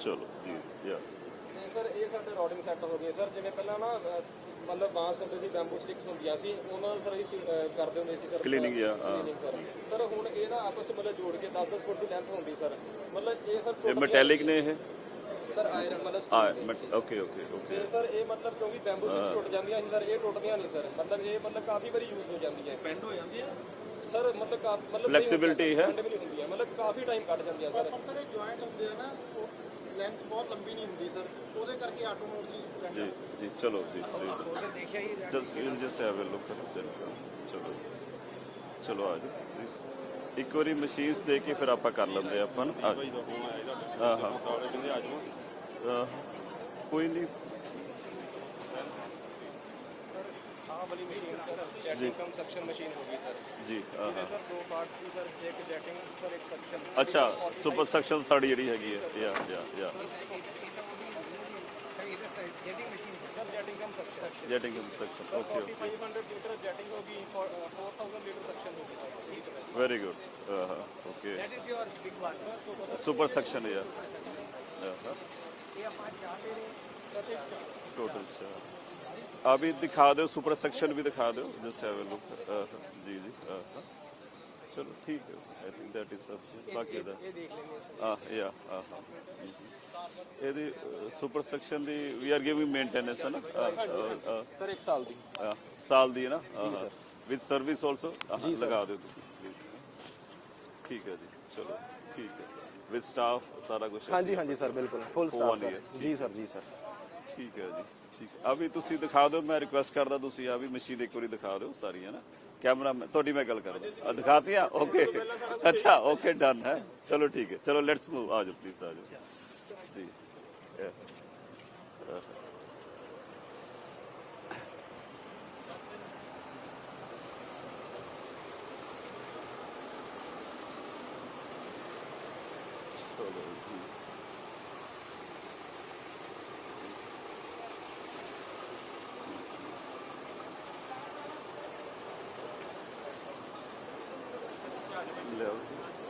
ਚਲੋ ਜੀ ਯਾ ਤੇ ਸਰ ਇਹ ਸਾਡੇ ਰੋਡਿੰਗ ਸੈੱਟ ਹੋ ਗਏ ਸਰ ਜਿਵੇਂ ਪਹਿਲਾਂ ਨਾ ਅਹ, ਮਤਲਬ ਬਾਂਸ ਹੁੰਦੇ ਸੀ ਬੈਂਬੂ ਸਟਿਕਸ ਹੁੰਦੀਆਂ ਸੀ ਉਹਨਾਂ ਨੂੰ ਸਰ ਅਸੀਂ ਅਹ, ਕਰਦੇ ਹੁੰਦੇ ਸੀ ਸਰ। Cleaning, yeah, ਹਾਂ। Cleaning sir. ਸਰ ਹੁਣ ਇਹ ਨਾ ਆਪਸ ਵਿੱਚ ਮਤਲਬ ਜੋੜ ਕੇ 10-10 ਫੁੱਟ ਦੀ ਲੈਂਥ ਹੁੰਦੀ ਸਰ। ਮਤਲਬ ਇਹ ਸਰ ਇਹ ਮੈਟੈਲਿਕ ਨੇ ਇਹ? ਸਰ ਆਇਰਨ ਮਤਲਬ ਆ steel ਦੇ। ਓਕੇ ਓਕੇ ਓਕੇ ਤੇ ਸਰ ਇਹ ਮਤਲਬ ਕਿਉਂਕਿ ਬੈਂਬੂ ਸਟਿਕਸ ਟੁੱਟ ਜਾਂਦੀਆਂ ਸੀ ਸਰ ਇਹ ਟੁੱਟਦੀਆਂ ਨਹੀਂ ਸਰ। ਮਤਲਬ ਇਹ ਮਤਲਬ ਕਾਫੀ ਵਾਰੀ ਯੂਜ਼ ਹੋ ਜਾਂਦੀ ਹੈ ਪੈਂਡ ਹੋ ਜਾਂਦੀ ਹੈ? ਸਰ ਮਤਲਬ ਕਾਫੀ ਮਤਲਬ Flexibility ਹੈ? Bendability ਹੁੰਦੀ ਹੈ। ਮਤਲਬ ਕਾਫੀ ਟਾਈਮ ਕੱਢ ਜਾਂਦੀ ਹੈ ਸਰ। ਪਰ ਸਰ ਇਹ ਜੁਆਇੰਟ ਹੁੰਦੇ ਆ ਨਾ ਉਹ ਲੈਂਥ ਬਹੁਤ ਲੰਬੀ ਨਹੀਂ ਹੁੰਦੀ ਸਰ ਉਹਦੇ ਕਰਕੇ ਆਟੋਮੋਟ ਦੀ bend ਜੀ ਜੀ ਚਲੋ ਜੀ ਜੀ। Just you just have a look at that ਚਲੋ ਚਲੋ ਆ ਜਾਓ ਪਲੀਜ਼ ਇੱਕ ਵਾਰੀ ਮਸ਼ੀਨਸ ਦੇ ਕੇ ਫਿਰ ਆਪਾਂ ਕਰ ਲੈਂਦੇ ਆਪਾਂ ਨਾ। ਹਾਂ ਹਾਂ ਕੋਈ ਨਹੀਂ। ਆਹ ਵਾਲੀ machine sir jetting cum suction machine ਹੋ ਗਈ ਸਰ ਜੀ ਹਾਂ ਹਾਂ ਸਰ ਦੋ ਪਾਰਟ ਸੀ ਸਰ ਇੱਕ ਜੈਟਿੰਗ ਸਰ ਇੱਕ ਸਕਸ਼ਨ ਅੱਛਾ ਸੁਪਰ ਸੈਕਸ਼ਨ ਸਾਡੀ ਜਿਹੜੀ ਹੈਗੀ ਹੈ yeah yeah yeah sir jetting cum suction jetting section okay okay 500 litre jetting ਹੋ ਗਈ 4000 ਲੀਟਰ ਸਕਸ਼ਨ ਹੋ ਗਈ ਸਰ ਵੈਰੀ ਗੁੱਡ ਹਾਂ okay that is your big one sir so for super section yeah ਇਹ ਆ ਵੀ ਦਿਖਾ ਦਿਓ ਸੁਪਰ ਸੈਕਸ਼ਨ ਵੀ ਦਿਖਾ ਦਿਓ ਜਸਟ ਹੈਵ ਅ ਲੁੱਕ ਜੀ ਜੀ। ਚਲੋ ਠੀਕ ਹੈ I think that is sufficient ਬਾਕੀ ਦਾ। ਆ ਯਾ ਹਾਂ। ਹਾਂ। ਇਹਦੀ ਸੁਪਰ ਸੈਕਸ਼ਨ ਦੀ ਵੀ ਆਰ ਗਿਵਿੰਗ ਮੇਨਟੇਨੈਂਸ ਹੈ ਨਾ? ਸਰ 1 ਸਾਲ ਦੀ। ਸਾਲ ਦੀ ਹੈ ਨਾ? ਵਿਦ ਸਰਵਿਸ ਆਲਸੋ ਲਗਾ ਦਿਓ ਤੁਸੀਂ ਪਲੀਜ਼ ਠੀਕ ਹੈ ਜੀ ਚਲੋ ਠੀਕ ਹੈ। ਵਿਦ ਸਟਾਫ ਸਾਰਾ ਕੁਝ ਹਾਂਜੀ ਹਾਂਜੀ ਸਰ ਬਿਲਕੁਲ ਫੁੱਲ ਸਟਾਫ ਜੀ ਸਰ ਜੀ ਸਰ ਠੀਕ ਹੈ ਜੀ, ਠੀਕ ਹੈ। ਆ ਵੀ ਤੁਸੀਂ ਦਿਖਾ ਦਿਓ, ਮੈਂ ਰਿਕੁਐਸਟ ਕਰਦਾ ਤੁਸੀਂ ਆ ਵੀ ਮਸ਼ੀਨ ਇੱਕ ਵਾਰੀ ਦਿਖਾ ਦਿਓ ਸਾਰੀ ਹੈ ਨਾ ਕੈਮਰਾ ਤੁਹਾਡੀ ਮੈਂ ਗੱਲ ਕਰਦਾ। ਆ ਦਿਖਾਤੀਆਂ ਓਕੇ ਅੱਛਾ ਓਕੇ ਡਨ ਹੈ। ਚਲੋ ਠੀਕ ਹੈ। ਚਲੋ ਲੈਟਸ ਮੂਵ ਆ ਜਾਓ ਪਲੀਜ਼ ਆ ਜਾਓ। ਜੀ Yeah. Uh, ਚਲੋ ਜੀ ਲਓ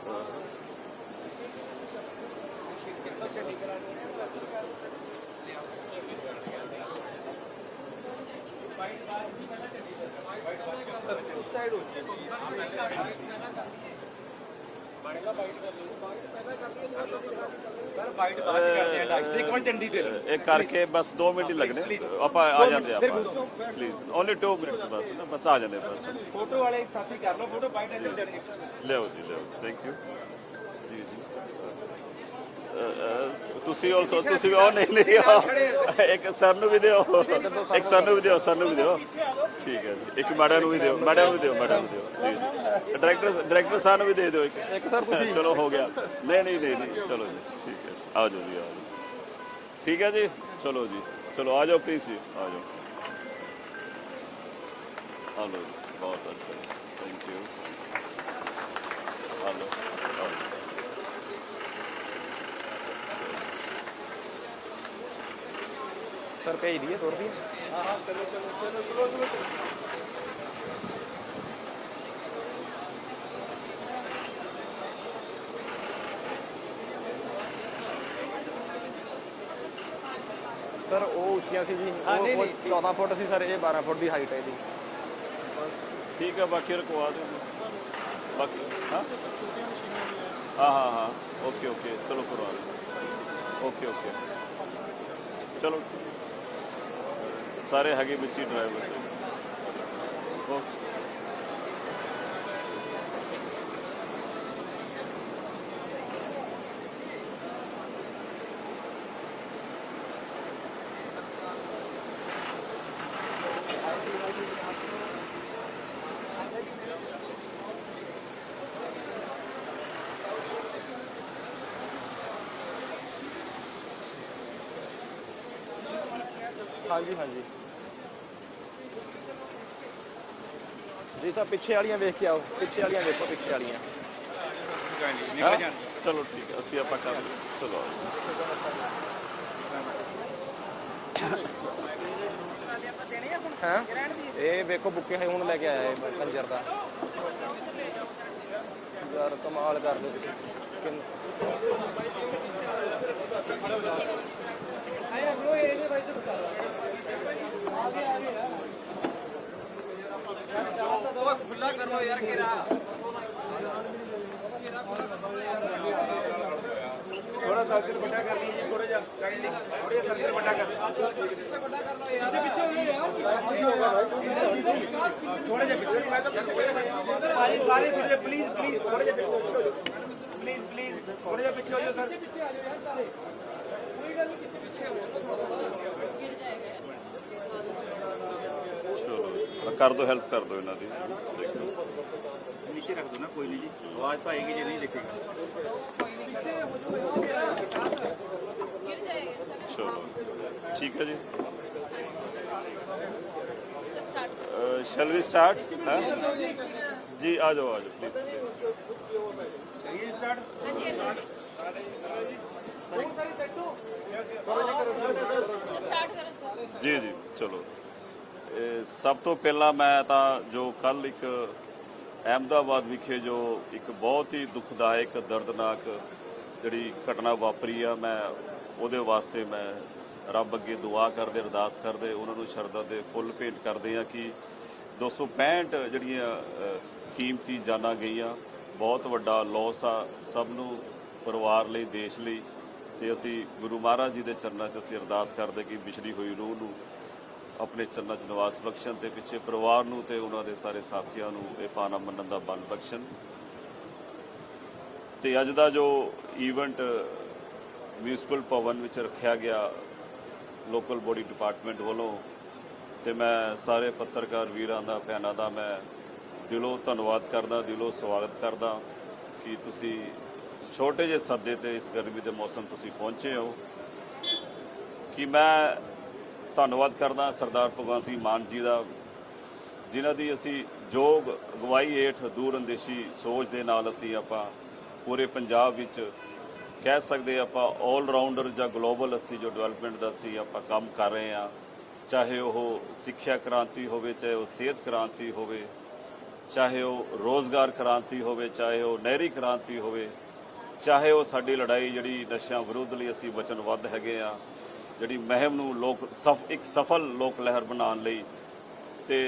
ਹਾਂ ਉਸ ਸਾਈਡ ਹੋ ਜੀ ਬਣੇਗਾ ਬਾਈਟ ਕਰ ਲਓ ਬਾਈਟ ਪੈਦਾ ਕਰਦੀ ਹੈ ਸਰ ਬਾਈਟ ਬਾਅਦ ਚ ਕਰਦੇ ਆ ਲਾਈਸ ਦੇ ਇੱਕ ਵਾਰ ਚੰਡੀ ਦੇ ਇਹ ਕਰਕੇ ਬਸ 2 ਮਿੰਟ ਹੀ ਲੱਗਣੇ। ਆਪਾਂ ਆ ਜਾਂਦੇ ਆਪਾਂ। ਪਲੀਜ਼ ਓਨਲੀ 2 ਮਿੰਟਸ ਬਸ ਨਾ ਬਸ ਆ ਜਾਂਦੇ ਬਸ। ਫੋਟੋ ਵਾਲੇ ਸਾਥੀ ਕਰ ਲਓ ਫੋਟੋ ਬਾਈਟ ਇੱਧਰ ਦੇਣੀ ਲਿਓ ਜੀ ਲਿਓ ਥੈਂਕ ਯੂ ਤੁਸੀਂ ਆਲਸੋ ਤੁਸੀਂ ਉਹ ਨਹੀਂ ਨਹੀਂ ਉਹ, ਇੱਕ ਸਰ ਨੂੰ ਵੀ ਦਿਓ। ਇੱਕ ਸਰ ਨੂੰ ਵੀ ਦਿਓ ਸਰ ਨੂੰ ਵੀ ਦਿਓ। ਠੀਕ ਹੈ ਜੀ। ਇੱਕ ਮੈਡਮ ਨੂੰ ਵੀ ਦਿਓ ਮੈਡਮ ਨੂੰ ਦਿਓ ਮੈਡਮ ਨੂੰ ਦਿਓ। ਜੀ ਜੀ। ਡਾਇਰੈਕਟਰ ਡਾਇਰੈਕਟਰ ਸਾਹਿਬ ਨੂੰ ਵੀ ਦੇ ਦਿਓ ਇੱਕ। ਇੱਕ ਸਰ ਤੁਸੀਂ। ਚਲੋ ਹੋ ਗਿਆ। ਨਹੀਂ ਨਹੀਂ ਨਹੀਂ ਚਲੋ ਜੀ ਠੀਕ ਹੈ ਜੀ। ਆ ਜਾਓ ਜੀ ਆ ਜਾਓ। ਠੀਕ ਹੈ ਜੀ? ਚਲੋ ਜੀ। ਚਲੋ ਆ ਜਾਓ ਪਲੀਜ਼ ਜੀ। ਆ ਜਾਓ। ਆ ਲਓ ਜੀ। ਬਹੁਤ ਅੱਛਾ। ਥੈਂਕ ਯੂ ਆ ਲਓ ਆ ਲਓ। ਸਰ ਭੇਜ ਦਈਏ ਤੋੜ ਦਈਏ ਹਾਂ ਹਾਂ ਚਲੋ ਚਲੋ ਚਲੋ ਚਲੋ ਚਲੋ ਸਰ ਉਹ ਉੱਚੀਆਂ ਸੀ ਜੀ। ਉਹ 14 ਫੁੱਟ ਸੀ ਸਰ ਇਹ 12 ਫੁੱਟ ਦੀ ਹਾਈਟ ਹੈ ਇਹਦੀ ਠੀਕ ਹੈ ਬਾਕੀ ਰਕਵਾ ਦਿਓ ਬਾਕੀ ਹਾਂ? ਹਾਂ ਹਾਂ ਹਾਂ। ਓਕੇ ਓਕੇ ਚਲੋ ਕਰਵਾ ਦਿਓ। Okay okay. ਚਲੋ। ਸਾਰੇ ਹੈਗੇ ਵਿੱਚ ਹੀ ਡਰਾਈਵਰ ਓਕੇ ਹਾਂਜੀ ਹਾਂਜੀ ਜੀ ਸਰ ਪਿੱਛੇ ਵਾਲੀਆਂ ਵੇਖ ਕੇ ਆਓ ਪਿੱਛੇ ਵਾਲੀਆਂ ਵੇਖੋ ਪਿੱਛੇ ਵਾਲੀਆਂ? ਚਲੋ ਠੀਕ ਹੈ ਅਸੀਂ ਆਪਾਂ ਕਰ। ਚਲੋ। ਹਾਂ ਇਹ ਵੇਖੋ ਬੁੱਕੇ ਹੈ ਹੁਣ ਲੈ ਕੇ ਆਇਆ ਇਹ ਕੰਜਰ ਦਾ ਯਾਰ ਕਮਾਲ ਕਰ ਦਿਓ ਤੁਸੀਂ ਕਿੰਨ- ਥੋੜਾ ਸਰਕਲ ਵੱਡਾ ਕਰ ਲਈ ਜੀ ਥੋੜਾ ਜਿਹਾ ਥੋੜਾ ਸਰਕਲ ਵੱਡਾ ਕਰ ਥੋੜਾ ਜਿਹਾ ਪਿੱਛੇ ਮੈਂ ਤਾਂ ਪਿੱਛੇ ਭਾਜੀ, ਸਾਰੇ ਪਿੱਛੇ ਪਲੀਜ਼ ਪਲੀਜ਼ ਥੋੜਾ ਜਿਹਾ ਪਿੱਛੇ ਹੋ ਜਾਓ। ਪਲੀਜ਼ ਪਲੀਜ਼ ਥੋੜਾ ਜਿਹਾ ਪਿੱਛੇ ਹੋ ਜਾਓ ਸਰ ਚਲੋ, ਕਰ ਦੋ ਹੈਲਪ ਕਰ ਦੋ ਇਹਨਾਂ ਦੀ। ਦੇਖੋ ਨੀਚੇ ਰੱਖ ਦੋ ਨਾ, ਕੋਈ ਨਹੀਂ ਜੀ। ਆਵਾਜ਼ ਤਾਂ ਆਏਗੀ ਜੇ ਨਹੀਂ ਲਿਖੇਗਾ ਚਲੋ, ਠੀਕ ਹੈ ਜੀ। ਸ਼ੈਲ ਵੀ ਸਟਾਰਟ ਜੀ, ਆ ਜਾਓ ਆ ਜਾਓ ਪਲੀਜ਼ ਜੀ ਜੀ, ਚਲੋ। ਸਭ ਤੋਂ ਪਹਿਲਾਂ ਮੈਂ ਤਾਂ ਜੋ ਕੱਲ ਇੱਕ ਅਹਿਮਦਾਬਾਦ ਵਿਖੇ ਜੋ ਇੱਕ ਬਹੁਤ ਹੀ ਦੁਖਦਾਇਕ, ਦਰਦਨਾਕ ਜਿਹੜੀ ਘਟਨਾ ਵਾਪਰੀ ਆ, ਮੈਂ ਉਹਦੇ ਵਾਸਤੇ ਮੈਂ ਰੱਬ ਅੱਗੇ ਦੁਆ ਕਰਦੇ, ਅਰਦਾਸ ਕਰਦੇ, ਉਹਨਾਂ ਨੂੰ ਸ਼ਰਧਾ ਦੇ ਫੁੱਲ ਭੇਂਟ ਕਰਦੇ ਆ ਕਿ 265 ਜਿਹੜੀਆਂ ਕੀਮਤੀ ਜਾਨਾਂ ਗਈਆਂ, ਬਹੁਤ ਵੱਡਾ ਲੋਸ ਆ ਸਭ ਨੂੰ ਪਰਿਵਾਰ ਲਈ, ਦੇਸ਼ ਲਈ। ਤੇ ਅਸੀਂ ਗੁਰੂ ਮਹਾਰਾਜ ਜੀ ਦੇ ਚਰਨਾਂ 'ਚ ਅਸੀਂ ਅਰਦਾਸ ਕਰਦੇ ਕਿ ਵਿਛੜੀ ਹੋਈ ਰੂਹ ਨੂੰ ਆਪਣੇ ਚਰਨਾਂ 'ਚ ਨਿਵਾਸ ਬਖਸ਼ਣ ਤੇ ਪਿੱਛੇ ਪਰਿਵਾਰ ਨੂੰ ਤੇ ਉਹਨਾਂ ਦੇ ਸਾਰੇ ਸਾਥੀਆਂ ਨੂੰ ਇਹ ਪਾਣਾ ਮੰਨਣ ਦਾ ਬਲ ਬਖਸ਼ਣ। ਤੇ ਅੱਜ ਦਾ ਜੋ ਈਵੈਂਟ ਮਿਊਨਿਸਪਲ ਭਵਨ ਵਿੱਚ ਰੱਖਿਆ ਗਿਆ ਲੋਕਲ ਬੋਡੀ ਡਿਪਾਰਟਮੈਂਟ ਵੱਲੋਂ, ਤੇ ਮੈਂ ਸਾਰੇ ਪੱਤਰਕਾਰ ਵੀਰਾਂ ਦਾ, ਭੈਣਾਂ ਦਾ ਮੈਂ ਦਿਲੋਂ ਧੰਨਵਾਦ ਕਰਦਾ, ਦਿਲੋਂ ਸਵਾਗਤ ਕਰਦਾ ਕਿ ਤੁਸੀਂ ਛੋਟੇ ਜਿਹੇ ਸੱਦੇ ਤੇ ਇਸ ਗਰਮੀ ਦੇ ਮੌਸਮ ਤੁਸੀਂ ਪਹੁੰਚੇ ਹੋ। ਕਿ ਮੈਂ ਧੰਨਵਾਦ ਕਰਦਾ ਸਰਦਾਰ ਭਗਵੰਤ ਸਿੰਘ ਮਾਨ ਜੀ ਦਾ, ਜਿਨ੍ਹਾਂ ਦੀ ਅਸੀਂ ਯੋਗ ਅਗਵਾਈ ਹੇਠ ਦੂਰ ਅੰਦੇਸ਼ੀ ਸੋਚ ਦੇ ਨਾਲ ਅਸੀਂ ਆਪਾਂ ਪੂਰੇ ਪੰਜਾਬ ਵਿੱਚ ਕਹਿ ਸਕਦੇ ਆਪਾਂ 올 ਰਾਊਂਡਰ ਜਾਂ ਗਲੋਬਲ ਅਸੀਂ ਜੋ ਡਿਵੈਲਪਮੈਂਟ ਦਾ ਅਸੀਂ ਆਪਾਂ ਕੰਮ ਕਰ ਰਹੇ ਹਾਂ, ਚਾਹੇ ਉਹ ਸਿੱਖਿਆ ਕ੍ਰਾਂਤੀ ਹੋਵੇ, ਚਾਹੇ ਉਹ ਸਿਹਤ ਕ੍ਰਾਂਤੀ ਹੋਵੇ, ਚਾਹੇ ਉਹ ਰੋਜ਼ਗਾਰ ਕ੍ਰਾਂਤੀ ਹੋਵੇ, ਚਾਹੇ ਉਹ ਨਹਿਰੀ ਕ੍ਰਾਂਤੀ ਹੋਵੇ, ਚਾਹੇ ਉਹ ਸਾਡੀ ਲੜਾਈ ਜਿਹੜੀ ਨਸ਼ਿਆਂ ਵਿਰੁੱਧ ਲਈ ਅਸੀਂ ਵਚਨਬੱਧ ਹੈਗੇ ਆ ਜਿਹੜੀ ਮਹਿਮ ਨੂੰ ਲੋਕ ਸਫ, ਇੱਕ ਸਫਲ ਲੋਕ ਲਹਿਰ ਬਣਾਉਣ ਲਈ ਤੇ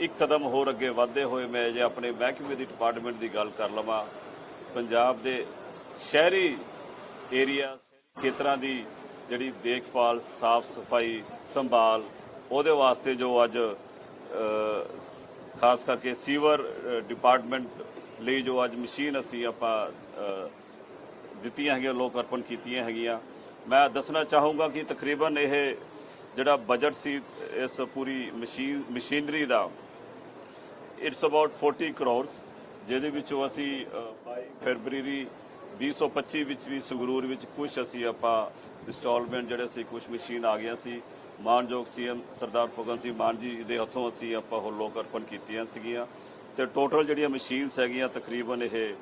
ਇੱਕ ਕਦਮ ਹੋਰ ਅੱਗੇ ਵਧਦੇ ਹੋਏ ਮੈਂ ਜੇ ਆਪਣੇ ਮਹਿਕਮੇ ਦੀ ਡਿਪਾਰਟਮੈਂਟ ਦੀ ਗੱਲ ਕਰ ਲਵਾਂ, ਪੰਜਾਬ ਦੇ ਸ਼ਹਿਰੀ ਏਰੀਆ ਖੇਤਰਾਂ ਦੀ ਜਿਹੜੀ ਦੇਖਭਾਲ, ਸਾਫ਼ ਸਫ਼ਾਈ, ਸੰਭਾਲ, ਉਹਦੇ ਵਾਸਤੇ ਜੋ ਅੱਜ ਖਾਸ ਕਰਕੇ ਸੀਵਰ ਡਿਪਾਰਟਮੈਂਟ ਲਈ ਜੋ ਅੱਜ ਮਸ਼ੀਨ ਅਸੀਂ ਆਪਾਂ ਦਿੱਤੀਆਂ ਹੈਗੀਆਂ, ਲੋਕ ਅਰਪਣ ਕੀਤੀਆਂ ਹੈਗੀਆਂ ਮੈਂ ਦੱਸਣਾ ਚਾਹੂੰਗਾ ਕਿ ਤਕਰੀਬਨ ਇਹ ਜਿਹੜਾ ਬਜਟ ਸੀ, ਇਸ ਪੂਰੀ ਮਸ਼ੀਨ ਮਸ਼ੀਨਰੀ ਦਾ ਇਟਸ ਅਬਾਊਟ 40 ਕਰੋਰਸ ਜਿਹਦੇ ਵਿੱਚੋਂ ਅਸੀਂ ਬਾਈ ਫਰਵਰੀ 2025 ਵਿੱਚ ਵੀ ਸੰਗਰੂਰ ਵਿੱਚ ਕੁਝ ਅਸੀਂ ਆਪਾਂ ਇੰਸਟਾਲਮੈਂਟ ਜਿਹੜੇ ਸੀ ਕੁਝ ਮਸ਼ੀਨ ਆ ਗਿਆ ਸੀ। ਮਾਨਯੋਗ ਸੀਐਮ ਸਰਦਾਰ ਭਗਵੰਤ ਸਿੰਘ ਮਾਨ ਜੀ ਦੇ ਹੱਥੋਂ ਅਸੀਂ ਆਪਾਂ ਉਹ ਲੋਕ ਅਰਪਣ ਕੀਤੀਆਂ ਸੀਗੀਆਂ। ਤੇ ਟੋਟਲ ਜਿਹੜੀਆਂ ਮਸ਼ੀਨਸ ਹੈਗੀਆਂ, ਤਕਰੀਬਨ ਇਹ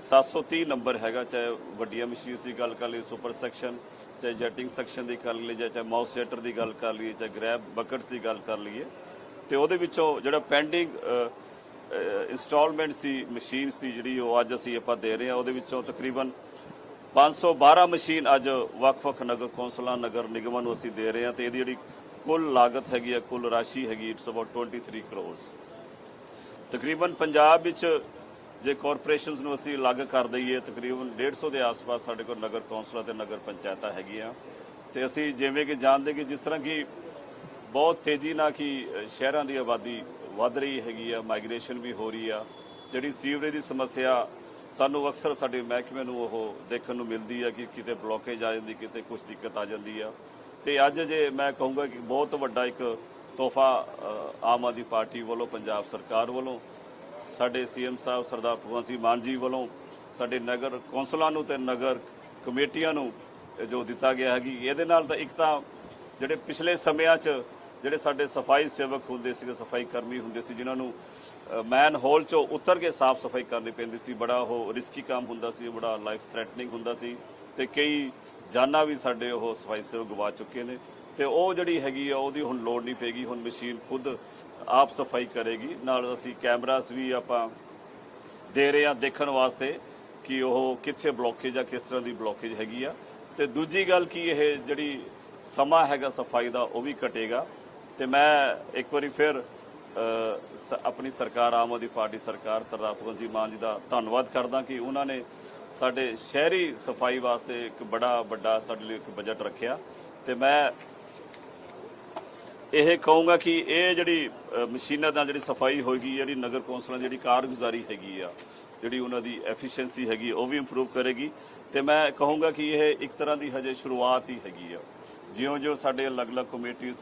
730 ਨੰਬਰ ਹੈਗਾ, ਚਾਹੇ ਵੱਡੀਆਂ ਮਸ਼ੀਨਸ ਦੀ ਗੱਲ ਕਰ ਲਈ ਸੁਪਰ ਸੈਕਸ਼ਨ ਚਾਹੇ ਜੈਟਿੰਗ ਸੈਕਸ਼ਨ ਦੀ ਕਰ ਲਈ ਚਾਹੇ ਮਾਊਸ ਸੈਟਰ ਦੀ ਗੱਲ ਕਰ ਲਈਏ, ਚਾਹੇ ਗ੍ਰੈਬ ਬਕਟਸ ਦੀ ਗੱਲ ਕਰ ਲਈਏ, ਤੇ ਉਹਦੇ ਵਿੱਚੋਂ ਜਿਹੜਾ ਪੈਂਡਿੰਗ ਇੰਸਟਾਲਮੈਂਟ ਸੀ ਮਸ਼ੀਨਸ ਦੀ ਜਿਹੜੀ ਉਹ ਅੱਜ ਅਸੀਂ ਆਪਾਂ ਦੇ ਰਹੇ ਹਾਂ, ਉਹਦੇ ਵਿੱਚੋਂ ਤਕਰੀਬਨ 512 ਮਸ਼ੀਨ ਅੱਜ ਵੱਖ-ਵੱਖ ਨਗਰ ਕੌਂਸਲਾਂ, ਨਗਰ ਨਿਗਮਾਂ ਨੂੰ ਅਸੀਂ ਦੇ ਰਹੇ ਹਾਂ, ਤੇ ਇਹਦੀ ਜਿਹੜੀ ਕੁੱਲ ਲਾਗਤ ਹੈਗੀ ਹੈ ਕੁੱਲ ਰਾਸ਼ੀ ਹੈਗੀ ਇਟਸ ਅਬਾਊਟ 23 ਕਰੋੜਸ ਤਕਰੀਬਨ ਪੰਜਾਬ ਵਿੱਚ ਜੇ ਕਾਰਪੋਰੇਸ਼ਨਸ ਨੂੰ ਅਸੀਂ ਅਲੱਗ ਕਰ ਦਈਏ, ਤਕਰੀਬਨ 150 ਦੇ ਆਸ-ਪਾਸ ਸਾਡੇ ਕੋਲ ਨਗਰ ਕੌਂਸਲਾਂ ਤੇ ਨਗਰ ਪੰਚਾਇਤਾਂ ਹੈਗੀਆਂ। ਤੇ ਅਸੀਂ ਜਿਵੇਂ ਕਿ ਜਾਣਦੇ ਕਿ ਜਿਸ ਤਰ੍ਹਾਂ ਕਿ ਬਹੁਤ ਤੇਜ਼ੀ ਨਾਲ ਕਿ ਸ਼ਹਿਰਾਂ ਦੀ ਆਬਾਦੀ ਵੱਧ ਰਹੀ ਹੈਗੀ ਆ ਮਾਈਗ੍ਰੇਸ਼ਨ ਵੀ ਹੋ ਰਹੀ ਆ। ਜਿਹੜੀ ਸੀਵਰੇਜ ਦੀ ਸਮੱਸਿਆ ਸਾਨੂੰ ਅਕਸਰ ਸਾਡੇ ਮਹਿਕਮੇ ਨੂੰ ਉਹ ਦੇਖਣ ਨੂੰ ਮਿਲਦੀ ਆ ਕਿ ਕਿਤੇ ਬਲੋਕੇਜ ਆ ਜਾਂਦੀ, ਕਿਤੇ ਕੁਝ ਦਿੱਕਤ ਆ ਜਾਂਦੀ ਆ। ਤੇ ਅੱਜ ਜੇ ਮੈਂ ਕਹੂੰਗਾ ਕਿ ਬਹੁਤ ਵੱਡਾ ਇੱਕ ਤੋਹਫਾ ਆਮ ਆਦਮੀ ਪਾਰਟੀ ਵੱਲੋਂ, ਪੰਜਾਬ ਸਰਕਾਰ ਵੱਲੋਂ ਸਾਡੇ ਸੀਐਮ ਸਾਹਿਬ ਸਰਦਾਰ ਭਗਵੰਤ ਸਿੰਘ ਮਾਨ ਜੀ ਵੱਲੋਂ ਸਾਡੇ ਨਗਰ ਕੌਂਸਲਾਂ ਨੂੰ ਤੇ ਨਗਰ ਕਮੇਟੀਆਂ ਨੂੰ ਜੋ ਦਿੱਤਾ ਗਿਆ ਹੈਗੀ ਇਹਦੇ ਨਾਲ ਤਾਂ ਇੱਕ ਤਾਂ ਜਿਹੜੇ ਪਿਛਲੇ ਸਮਿਆਂ 'ਚ ਜਿਹੜੇ ਸਾਡੇ ਸਫ਼ਾਈ ਸੇਵਕ ਹੁੰਦੇ ਸੀਗੇ, ਸਫ਼ਾਈ ਕਰਮੀ ਹੁੰਦੇ ਸੀ, ਜਿਨ੍ਹਾਂ ਨੂੰ ਮੈਨ ਹੋਲ 'ਚੋਂ ਉਤਰ ਕੇ ਸਾਫ਼ ਸਫ਼ਾਈ ਕਰਨੀ ਪੈਂਦੀ ਸੀ, ਬੜਾ ਉਹ ਰਿਸਕੀ ਕੰਮ ਹੁੰਦਾ ਸੀ, ਬੜਾ ਲਾਈਫ ਥ੍ਰੈਟਨਿੰਗ ਹੁੰਦਾ ਸੀ ਤੇ ਕਈ ਜਾਨਾਂ ਵੀ ਸਾਡੇ ਉਹ ਸਫ਼ਾਈ ਸੇਵਕ ਗਵਾ ਚੁੱਕੇ ਨੇ ਤੇ ਉਹ ਜਿਹੜੀ ਹੈਗੀ ਆ, ਉਹਦੀ ਹੁਣ ਲੋੜ ਨਹੀਂ ਪੈਗੀ ਹੁਣ ਮਸ਼ੀਨ ਖੁਦ ਆਪ ਸਫ਼ਾਈ ਕਰੇਗੀ। ਨਾਲ ਅਸੀਂ ਕੈਮਰਾਸ ਵੀ ਆਪਾਂ ਦੇ ਰਹੇ ਹਾਂ ਦੇਖਣ ਵਾਸਤੇ ਕਿ ਉਹ ਕਿੱਥੇ ਬਲੋਕੇਜ ਆ, ਕਿਸ ਤਰ੍ਹਾਂ ਦੀ ਬਲੋਕੇਜ ਹੈਗੀ ਆ। ਤੇ ਦੂਜੀ ਗੱਲ ਕੀ, ਇਹ ਜਿਹੜੀ ਸਮਾਂ ਹੈਗਾ ਸਫ਼ਾਈ ਦਾ, ਉਹ ਵੀ ਘਟੇਗਾ। ਤੇ ਮੈਂ ਇੱਕ ਵਾਰੀ ਫਿਰ ਆਪਣੀ ਸਰਕਾਰ, ਆਮ ਆਦਮੀ ਪਾਰਟੀ ਸਰਕਾਰ, ਸਰਦਾਰ ਭਗਵੰਤ ਸਿੰਘ ਮਾਨ ਜੀ ਦਾ ਧੰਨਵਾਦ ਕਰਦਾ ਕਿ ਉਹਨਾਂ ਨੇ ਸਾਡੇ ਸ਼ਹਿਰੀ ਸਫ਼ਾਈ ਵਾਸਤੇ ਇੱਕ ਬੜਾ ਵੱਡਾ ਸਾਡੇ ਲਈ ਇੱਕ ਬਜਟ ਰੱਖਿਆ। ਤੇ ਮੈਂ ਇਹ ਕਹੂੰਗਾ ਕਿ ਇਹ ਜਿਹੜੀ ਮਸ਼ੀਨਾਂ ਦਾ ਜਿਹੜੀ ਸਫ਼ਾਈ ਹੋਏਗੀ, ਜਿਹੜੀ ਨਗਰ ਕੌਂਸਲਾਂ ਦੀ ਜਿਹੜੀ ਕਾਰਗੁਜ਼ਾਰੀ ਹੈਗੀ ਆ, ਜਿਹੜੀ ਉਹਨਾਂ ਦੀ ਐਫੀਸ਼ੀਐਂਸੀ ਹੈਗੀ ਉਹ ਵੀ ਇੰਪਰੂਵ ਕਰੇਗੀ। ਤੇ ਮੈਂ ਕਹੂੰਗਾ ਕਿ ਇਹ ਇੱਕ ਤਰ੍ਹਾਂ ਦੀ ਹਜੇ ਸ਼ੁਰੂਆਤ ਹੀ ਹੈਗੀ ਆ। ਜਿਉਂ-ਜਿਉਂ ਸਾਡੇ ਅਲੱਗ-ਅਲੱਗ ਕਮੇਟੀਆਂ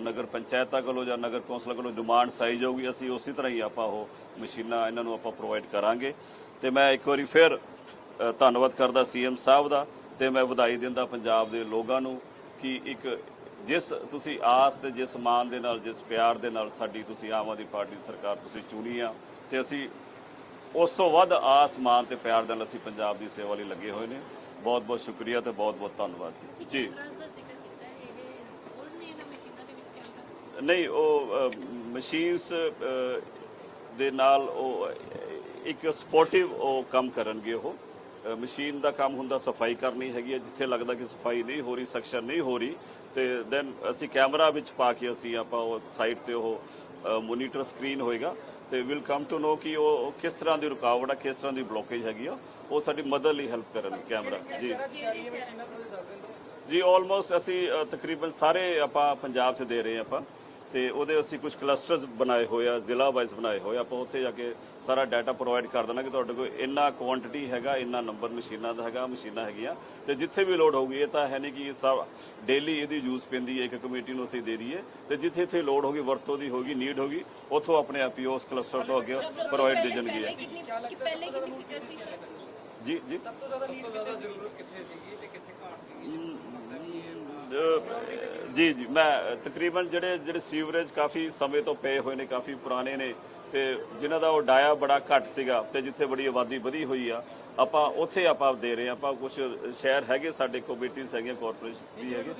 ਨਗਰ ਪੰਚਾਇਤਾਂ ਕੋਲੋਂ ਜਾਂ ਨਗਰ ਕੌਂਸਲਾਂ ਕੋਲੋਂ ਡਿਮਾਂਡ ਸਾਈ ਜਾਊਗੀ, ਅਸੀਂ ਉਸੇ ਤਰ੍ਹਾਂ ਹੀ ਆਪਾਂ ਉਹ ਮਸ਼ੀਨਾਂ ਇਹਨਾਂ ਨੂੰ ਆਪਾਂ ਪ੍ਰੋਵਾਈਡ ਕਰਾਂਗੇ। ਤੇ ਮੈਂ ਇੱਕ ਵਾਰੀ ਫਿਰ ਧੰਨਵਾਦ ਕਰਦਾ ਸੀਐਮ ਸਾਹਿਬ ਦਾ, ਤੇ ਮੈਂ ਵਧਾਈ ਦਿੰਦਾ ਪੰਜਾਬ ਦੇ ਲੋਕਾਂ ਨੂੰ ਕਿ ਇੱਕ ਜਿਸ ਤੁਸੀਂ ਆਸ ਤੇ ਜਿਸ ਮਾਨ ਦੇ ਨਾਲ ਜਿਸ ਪਿਆਰ ਦੇ ਨਾਲ ਸਾਡੀ ਤੁਸੀਂ ਆਮ ਆਦਮੀ ਪਾਰਟੀ ਸਰਕਾਰ ਤੁਸੀਂ ਚੁਣੀ ਆ ਤੇ ਅਸੀਂ ਉਸ ਤੋਂ ਵੱਧ ਆਸ ਮਾਨ ਤੇ ਪਿਆਰ ਦੇ ਨਾਲ ਅਸੀਂ ਪੰਜਾਬ ਦੀ ਸੇਵਾ ਲਈ ਲੱਗੇ ਹੋਏ ਨੇ। ਬਹੁਤ ਬਹੁਤ ਸ਼ੁਕਰੀਆ ਤੇ ਬਹੁਤ ਬਹੁਤ ਧੰਨਵਾਦ ਜੀ। ਜੀ। ਨਹੀਂ ਉਹ ਮਸ਼ੀਨਸ ਦੇ ਨਾਲ ਉਹ ਇੱਕ ਸਪੋਰਟਿਵ ਉਹ ਕੰਮ ਕਰਨਗੇ ਉਹ। ਮਸ਼ੀਨ ਦਾ ਕੰਮ ਹੁੰਦਾ ਸਫ਼ਾਈ ਕਰਨੀ ਹੈਗੀ ਹੈ ਜਿੱਥੇ ਲੱਗਦਾ ਕਿ ਸਫ਼ਾਈ ਨਹੀਂ ਹੋ ਰਹੀ ਸਕਸ਼ਨ ਨਹੀਂ ਹੋ ਰਹੀ ਤੇ ਦੈਨ ਅਸੀਂ ਕੈਮਰਾ ਵਿੱਚ ਪਾ ਕੇ ਅਸੀਂ ਆਪਾਂ ਉਹ ਸਾਈਟ ਤੇ ਉਹ ਮੋਨੀਟਰ ਸਕਰੀਨ ਹੋਏਗਾ ਤੇ ਵਿਲ ਕਮ ਟੂ ਨੋ ਕਿ ਉਹ ਕਿਸ ਤਰ੍ਹਾਂ ਦੀ ਰੁਕਾਵਟ ਆ ਕਿਸ ਤਰ੍ਹਾਂ ਦੀ ਬਲੋਕੇਜ ਹੈਗੀ ਆ ਉਹ ਸਾਡੀ ਮਦਦ ਲਈ ਹੈਲਪ ਕਰਨ ਕੈਮਰਾ ਜੀ। ਜੀ ਆਲਮੋਸਟ ਅਸੀਂ ਤਕਰੀਬਨ ਸਾਰੇ ਆਪਾਂ ਪੰਜਾਬ 'ਚ ਦੇ ਰਹੇ ਆਪਾਂ। ਤੇ ਉਹਦੇ ਅਸੀਂ ਕੁਝ ਕਲਸਟਰਸ ਬਣਾਏ ਹੋਏ ਆ ਜ਼ਿਲ੍ਹਾ ਵਾਈਜ਼ ਬਣਾਏ ਹੋਏ ਆ। ਆਪਾਂ ਉੱਥੇ ਜਾ ਕੇ ਸਾਰਾ ਡਾਟਾ ਪ੍ਰੋਵਾਈਡ ਕਰ ਦੇਣਾ ਕਿ ਤੁਹਾਡੇ ਕੋਲ ਇੰਨਾ ਕੁਆਂਟੀਟੀ ਹੈਗਾ ਇੰਨਾ ਨੰਬਰ ਮਸ਼ੀਨਾਂ ਦਾ ਹੈਗਾ ਮਸ਼ੀਨਾਂ ਹੈਗੀਆਂ। ਤੇ ਜਿੱਥੇ ਵੀ ਲੋਡ ਹੋਊਗੀ ਇਹ ਤਾਂ ਹੈ ਨਹੀਂ ਕਿ ਸਭ ਡੇਲੀ ਇਹਦੀ ਯੂਜ਼ ਪੈਂਦੀ ਹੈ ਇੱਕ ਕਮੇਟੀ ਨੂੰ ਅਸੀਂ ਦੇ ਦਈਏ। ਤੇ ਜਿੱਥੇ ਜਿੱਥੇ ਲੋਡ ਹੋਗੀ ਵਰਤੋਂ ਦੀ ਹੋਗੀ ਨੀਡ ਹੋਗੀ ਉੱਥੋਂ ਆਪਣੇ ਆਪ ਹੀ ਉਸ ਕਲਸਟਰ ਤੋਂ ਅੱਗੇ ਪ੍ਰੋਵਾਈਡ ਦੇ ਜਾਣਗੇ ਜੀ ਜੀ। ਸਭ ਤੋਂ ਜ਼ਿਆਦਾ ਨੀਡ ਕਿੱਥੇ ਜ਼ਰੂਰਤ ਕਿੱਥੇ ਸੀਗੀ ਤੇ ਕਿੱਥੇ ਜੀ ਜੀ ਮੈਂ ਤਕਰੀਬਨ ਜਿਹੜੇ ਜਿਹੜੇ ਸੀਵਰੇਜ ਕਾਫੀ ਸਮੇਂ ਤੋਂ ਪਏ ਹੋਏ ਨੇ ਕਾਫੀ ਪੁਰਾਣੇ ਨੇ ਤੇ ਜਿਨ੍ਹਾਂ ਦਾ ਉਹ ਡਾਇਆ ਬੜਾ ਘੱਟ ਸੀਗਾ ਤੇ ਜਿੱਥੇ ਬੜੀ ਆਬਾਦੀ ਵਧੀ ਹੋਈ ਆ ਆਪਾਂ ਉੱਥੇ ਆਪਾਂ ਦੇ ਰਹੇ ਆਪਾਂ ਕੁਝ ਸ਼ਹਿਰ ਹੈਗੇ ਸਾਡੇ ਕਮੇਟੀਆਂ ਹੈਗੀਆਂ ਕਾਰਪੋਰੇਸ਼ਨ ਵੀ ਹੈਗੇ।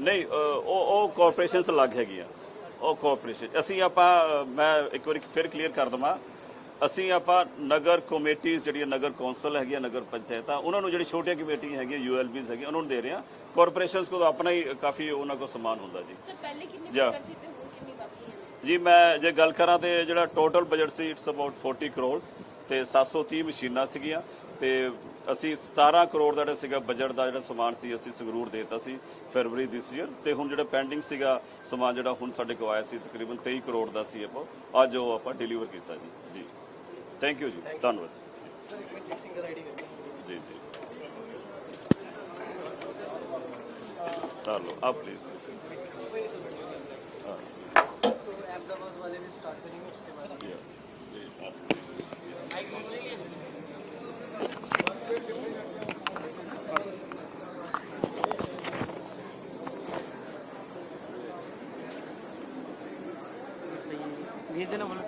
ਨਹੀਂ ਉਹ ਉਹ ਕਾਰਪੋਰੇਸ਼ਨਸ ਅਲੱਗ ਹੈਗੀਆਂ। ਉਹ ਕਾਰਪੋਰੇਸ਼ਨ ਅਸੀਂ ਆਪਾਂ ਮੈਂ ਇੱਕ ਵਾਰੀ ਫਿਰ ਕਲੀਅਰ ਕਰ ਦਵਾਂ। ਅਸੀਂ ਆਪਾਂ ਨਗਰ ਕਮੇਟੀਆਂ ਜਿਹੜੀਆਂ ਨਗਰ ਕੌਂਸਲ ਹੈਗੀਆਂ ਨਗਰ ਪੰਚਾਇਤਾਂ ਉਹਨਾਂ ਨੂੰ ਜਿਹੜੀ ਛੋਟੀਆਂ ਕਮੇਟੀਆਂ ਹੈਗੀਆਂ ਯੂਐਲਬੀਜ਼ ਹੈਗੀਆਂ ਉਹਨਾਂ ਨੂੰ ਦੇ ਰਹੇ ਹਾਂ। ਕਾਰਪੋਰੇਸ਼ਨਸ ਕੋਲ ਆਪਣਾ ਹੀ ਕਾਫੀ ਉਹਨਾਂ ਕੋਲ ਸਮਾਨ ਹੁੰਦਾ ਜੀ। ਸਰ ਪਹਿਲੇ ਕਿੰਨੀ ਜਾਂ- ਫਿਕਰ ਸੀ ਤੇ ਹੁਣ ਕਿੰਨੀ ਬਾਕੀ ਹੈ? ਜੀ ਮੈਂ ਜੇ ਗੱਲ ਕਰਾਂ ਤੇ ਜਿਹੜਾ ਟੋਟਲ ਬਜਟ ਸੀ ਇਟਸ ਅਬਾਊਟ 40 ਕਰੋੜਸ ਤੇ 730 ਮਸ਼ੀਨਾਂ ਸੀਗੀਆਂ ਤੇ ਅਸੀਂ 17 ਕਰੋੜ ਦਾ ਜਿਹੜਾ ਸੀਗਾ ਬਜਟ ਦਾ ਜਿਹੜਾ ਸਮਾਨ ਸੀ ਅਸੀਂ ਸੰਗਰੂਰ ਦੇਤਾ ਸੀ ਫਰਵਰੀ ਦਿਸ ਈਅਰ ਤੇ ਹੁਣ ਜਿਹੜਾ ਪੈਂਡਿੰਗ ਸੀਗਾ ਸਮਾਨ ਜਿਹੜਾ ਹੁਣ ਸਾਡੇ ਕੋਲ ਆਇਆ ਸੀ ਤਕਰੀਬਨ 23 ਕਰੋੜ ਦਾ ਸੀ ਆਪਾਂ ਅੱਜ ਉਹ ਆਪਾਂ ਡਿਲੀਵਰ ਕੀਤਾ ਜੀ। ਜੀ। ਥੈਂਕ ਯੂ ਜੀ ਧੰਨਵਾਦ ਸਰ ਇੱਕ ਮਿੰਟ ਸਿੰਗਲ ਆਈਡੀ ਦੇ ਦਿਓ ਜੀ ਜੀ ਚਲੋ ਆਪ ਪਲੀਜ਼ तो अहमदाबाद वाले भी स्टार्ट करेंगे उसके बाद भेज देना ब्लूटूथ